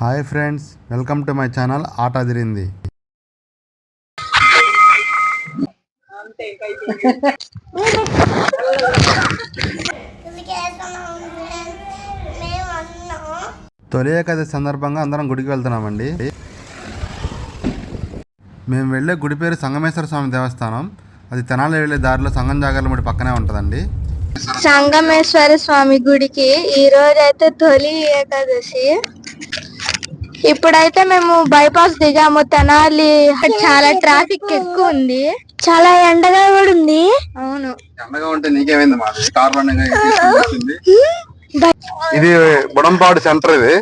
Hi friends welcome to my channel ఆట అదిరింది. తొలి ఏకాదశి సందర్భంగా అందరం గుడికి వెళ్తున్నామండి. మేము వెళ్ళే గుడి పేరు సంగమేశ్వర స్వామి దేవస్థానం. అది తెనాలి వెళ్ళే దారిలో సంగం జాగర్లముడి పక్కనే ఉంటుందండి. సంగమేశ్వర స్వామి గుడికి ఈ రోజు అయితే తొలి ఏకాదశి. ఇప్పుడైతే మేము బైపాస్ దిగాము. తెనాలి చాలా ట్రాఫిక్ ఎక్కువ ఉంది చాలా ఎండగా కూడా ఉంది. అవును. ఎండగా ఉంటే నీకేమైంది ఇది బుడంపాడు సెంటర్ ఇది.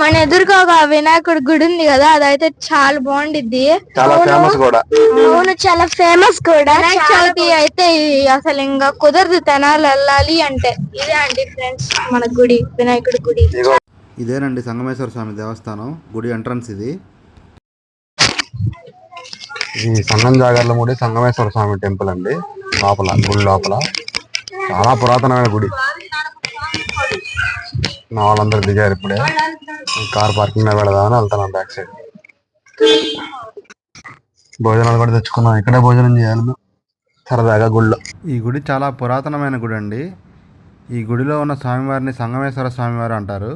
మన ఎదురుగా ఒక వినాయకుడి గుడి ఉంది కదా అదైతే చాలా బాగుండిద్ది. చాలా ఫేమస్ కూడా. అవును చాలా ఫేమస్ కూడా. వినాయక చవితి అయితే అసలు ఇంకా కుదరదు తెనాలి వెళ్ళాలి అంటే. ఇదే అండి ఫ్రెండ్స్ మన గుడి వినాయకుడి గుడి. ఇదేనండి సంగమేశ్వర స్వామి దేవస్థానం గుడి ఎంట్రన్స్ ఇది. ఇది సంగం జాగర్లముడి సంగమేశ్వర స్వామి టెంపుల్ అండి. లోపల గుడి లోపల. చాలా పురాతనమైన గుడి. మా వాళ్ళందరూ దిగారు ఇప్పుడే. కార్ పార్కింగ్లో వెళదామని వెళ్తున్నాం బ్యాక్ సైడ్ భోజనాలు కూడా తెచ్చుకున్నాం. ఇక్కడే భోజనం చేయాలి. సరదాగా గుడిలో ఈ గుడి చాలా పురాతనమైన గుడి అండి ఈ గుడిలో ఉన్న స్వామివారిని సంగమేశ్వర స్వామివారు అంటారు.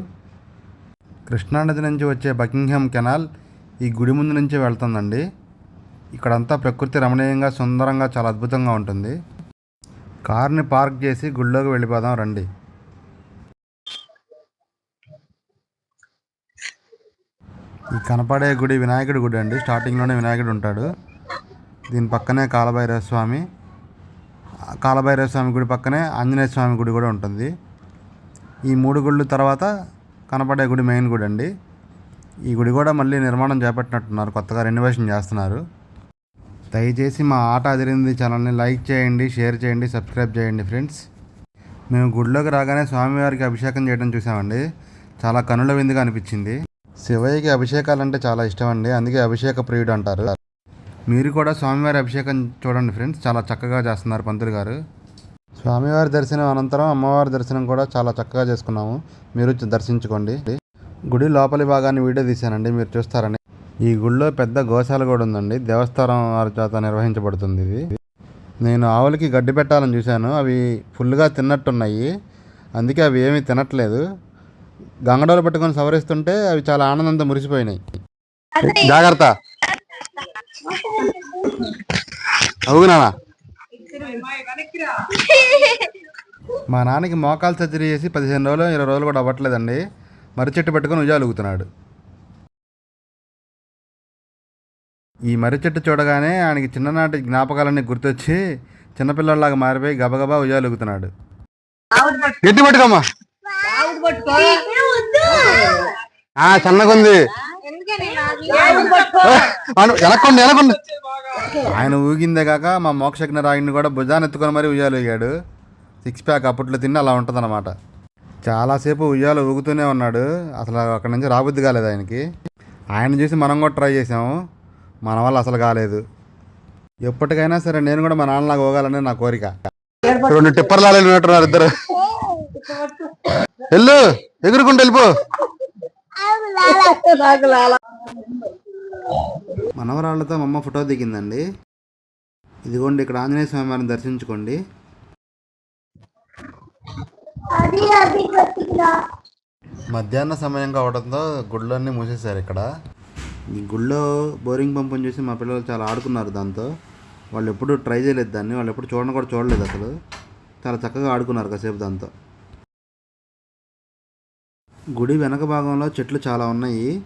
కృష్ణానది నుంచి వచ్చే బకింగ్హామ్ కెనాల్ ఈ గుడి ముందు నుంచి వెళ్తుందండి. ఇక్కడంతా ప్రకృతి రమణీయంగా సుందరంగా చాలా అద్భుతంగా ఉంటుంది. కార్ని పార్క్ చేసి గుడిలోకి వెళ్ళిపోదాం రండి. ఈ కనపడే గుడి వినాయకుడి గుడి అండి. స్టార్టింగ్లోనే వినాయకుడు ఉంటాడు. దీని పక్కనే కాలభైరవ స్వామి. కాలభైరవ స్వామి గుడి పక్కనే ఆంజనేయ స్వామి గుడి కూడా ఉంటుంది. ఈ మూడు గుళ్ళు తర్వాత కనపడే గుడి మెయిన్ గుడి అండి. ఈ గుడి కూడా మళ్ళీ నిర్మాణం చేపట్టినట్టున్నారు. కొత్తగా రెనోవేషన్ చేస్తున్నారు. దయచేసి మా ఆట అదిరింది ఛానల్ని లైక్ చేయండి షేర్ చేయండి సబ్స్క్రైబ్ చేయండి ఫ్రెండ్స్ మేము గుడిలోకి రాగానే స్వామివారికి అభిషేకం చేయడం చూసామండి. చాలా కనుల విందుగా అనిపించింది. శివయ్యకి అభిషేకాలు అంటే చాలా ఇష్టం అండి అందుకే అభిషేక ప్రియుడు అంటారు. మీరు కూడా స్వామివారి అభిషేకం చూడండి ఫ్రెండ్స్ చాలా చక్కగా చేస్తున్నారు పంతులు గారు. స్వామివారి దర్శనం అనంతరం అమ్మవారి దర్శనం కూడా చాలా చక్కగా చేసుకున్నాము. మీరు దర్శించుకోండి. గుడి లోపలి భాగాన్ని వీడియో తీశానండి. మీరు చూస్తారని. ఈ గుడిలో పెద్ద గోశాల కూడా ఉందండి. దేవస్థానం వారి చేత నిర్వహించబడుతుంది ఇది. నేను ఆవులకి గడ్డి పెట్టాలని చూశాను. అవి ఫుల్గా తిన్నట్టున్నాయి. అందుకే అవి ఏమీ తినట్లేదు. గంగడోలు పట్టుకొని సవరిస్తుంటే అవి చాలా ఆనందంతో మురిసిపోయినాయి. జాగ్రత్త. అవునా? మా నాన్నకి మోకాలు సర్జరీ చేసి పదిహేను రోజులు ఇరవై రోజులు కూడా అవ్వట్లేదండి. మర్రి చెట్టు పెట్టుకొని ఉయ్యాలుగుతున్నాడు ఈ మర్రి చెట్టు చూడగానే ఆయనకి చిన్ననాటి జ్ఞాపకాలన్నీ గుర్తొచ్చి చిన్నపిల్లలాగా మారిపోయి గబగబా ఉయ్యాలుగుతున్నాడు గట్టి పట్టుకోమ్మా. ఆ, సన్నగుంది. వెనక్కుండి వెనక్కుండి ఆయన ఊగిందే కాక మా మోక్షజ్ఞ రాయిని కూడా భుజాన్ని ఎత్తుకొని మరీ ఉయ్యాలు ఊగాడు సిక్స్ ప్యాక్ అప్పట్లో తిని అలా ఉంటుందన్నమాట. చాలాసేపు ఉయ్యాలు ఊగుతూనే ఉన్నాడు. అసలు అక్కడి నుంచి రాబుద్ది కాలేదు ఆయనకి. ఆయన చూసి మనం కూడా ట్రై చేసాము. మన వల్ల అసలు కాలేదు. ఎప్పటికైనా సరే నేను కూడా మా నాన్నలాగా ఊగాలని నా కోరిక. రెండు టిప్పర్లాలు ఉన్నట్టున్నారు ఇద్దరు. వెళ్ళు ఎగురుకుంటూ వెళ్ళిపో. మనవరాళ్ళతో మా అమ్మ ఫోటో దిగిందండి. ఇదిగోండి ఇక్కడ ఆంజనేయ స్వామి వారిని దర్శించుకోండి. మధ్యాహ్న సమయం కావడంతో గుళ్ళన్నీ మూసేశారు ఇక్కడ. ఈ గుళ్ళో బోరింగ్ పంపుని చూసి మా పిల్లలు చాలా ఆడుకున్నారు దాంతో. వాళ్ళు ఎప్పుడు ట్రై చేయలేదు దాన్ని. వాళ్ళు ఎప్పుడు చూడడం కూడా చూడలేదు అసలు. చాలా చక్కగా ఆడుకున్నారు కాసేపు దాంతో. గుడి వెనక భాగంలో చెట్లు చాలా ఉన్నాయి.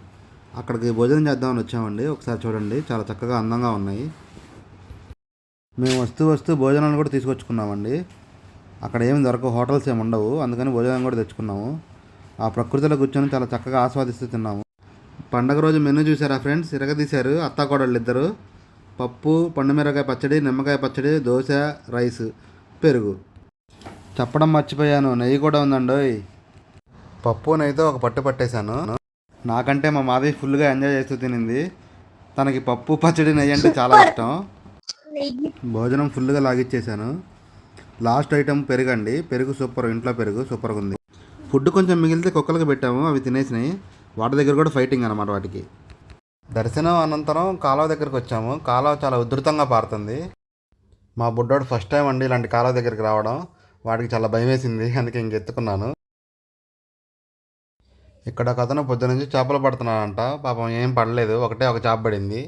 అక్కడికి భోజనం చేద్దామని వచ్చామండి. ఒకసారి చూడండి. చాలా చక్కగా అందంగా ఉన్నాయి. మేము వస్తూ వస్తూ భోజనాలు కూడా తీసుకొచ్చుకున్నామండి. అక్కడ ఏమి దొరకవు హోటల్స్ ఏమి ఉండవు. అందుకని భోజనం కూడా తెచ్చుకున్నాము. ఆ ప్రకృతిలో కూర్చొని చాలా చక్కగా ఆస్వాదిస్తూ తిన్నాము. పండగ రోజు మెనూ చూసారా ఫ్రెండ్స్? ఇరగదీశారు అత్తాకోడళ్ళు ఇద్దరు. పప్పు పండుమిరకాయ పచ్చడి నిమ్మకాయ పచ్చడి దోశ రైస్ పెరుగు. చెప్పడం మర్చిపోయాను. నెయ్యి కూడా ఉందండోయ్. పప్పు నెయ్యితో ఒక పట్టు పట్టేశాను. నాకంటే మా మాధవి ఫుల్గా ఎంజాయ్ చేస్తూ తినింది. తనకి పప్పు పచ్చడి నెయ్యి అంటే చాలా ఇష్టం. భోజనం ఫుల్గా లాగిచ్చేసాను లాస్ట్ ఐటమ్ పెరుగండి. పెరుగు సూపర్ ఇంట్లో పెరుగు సూపర్గా ఉంది. ఫుడ్ కొంచెం మిగిలితే కుక్కలకు పెట్టాము అవి తినేసినాయి. వాటి దగ్గర కూడా ఫైటింగ్ అనమాట వాటికి. దర్శనం అనంతరం కాలువ దగ్గరికి వచ్చాము. కాలువ చాలా ఉధృతంగా పారుతుంది. మా బుడ్డోడు ఫస్ట్ టైం అండి ఇలాంటి కాలువ దగ్గరికి రావడం. వాడికి చాలా భయం వేసింది అందుకే ఇంకెత్తుకున్నాను ఇక్కడ ఒక అతను పొద్దు నుంచి చేపలు పడుతున్నాడంట. పాపం ఏం పడలేదు. ఒకటే ఒక చేప పడింది.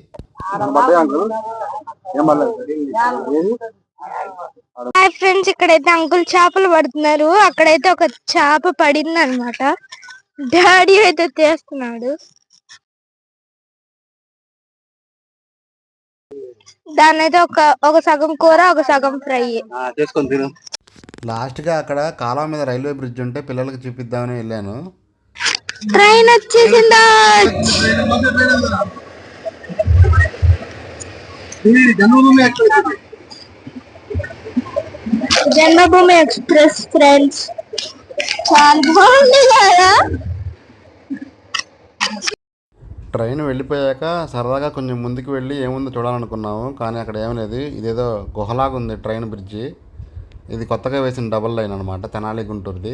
ఫ్రెండ్స్ ఇక్కడైతే అంకుల్ చేపలు పడుతున్నారు. అక్కడైతే ఒక చేప పడింది అనమాట డాడీ అయితే తీస్తున్నాడు. దాన్ని అయితే ఒక ఒక సగం కూర ఒక సగం ఫ్రై. చేసుకొని తిను. లాస్ట్గా అక్కడ కాలువ మీద రైల్వే బ్రిడ్జ్ ఉంటే పిల్లలకి చూపిద్దామని వెళ్ళాను. ట్రైన్ వచ్చేసిందా? Janmabhoomi express friends. చాలా బాగుంది కదా? ట్రైన్ వెళ్ళిపోయాక సరదాగా కొంచెం ముందుకు వెళ్ళి ఏముందో చూడాలనుకున్నాము కానీ అక్కడ ఏం లేదు. ఇదేదో గుహలాగా ఉంది ట్రైన్ బ్రిడ్జి. ఇది కొత్తగా వేసిన డబుల్ లైన్ అనమాట తెనాలి గుంటూరుది.